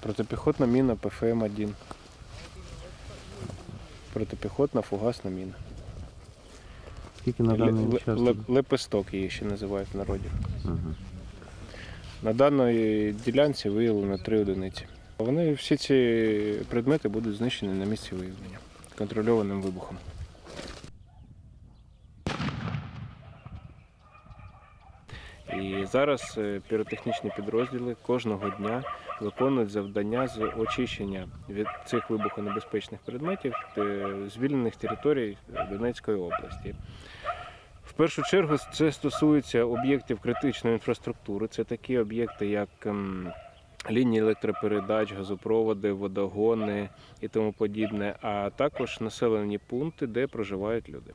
Протипіхотна міна ПФМ-1. Протипіхотна фугасна міна. Скільки на даний час? ле- Лепесток її ще називають в народі. Ага. На даній ділянці виявлено три одиниці. Вони всі ці предмети будуть знищені на місці виявлення контрольованим вибухом. І зараз е, піротехнічні підрозділи кожного дня виконують завдання з очищення від цих вибухонебезпечних предметів е, звільнених територій Донецької області. В першу чергу це стосується об'єктів критичної інфраструктури. Це такі об'єкти, як ем, лінії електропередач, газопроводи, водогони і тому подібне, а також населені пункти, де проживають люди.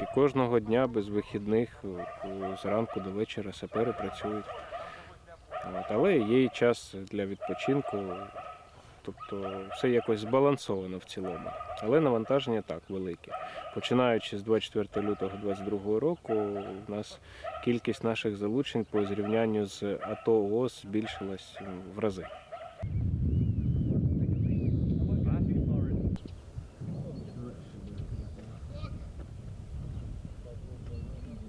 І кожного дня без вихідних е, зранку до вечора сапери працюють. Але є і час для відпочинку, тобто все якось збалансовано в цілому. Але навантаження так велике. Починаючи з 24 лютого 2022 року, у нас кількість наших залучень по зрівнянню з АТО ООС збільшилась в рази.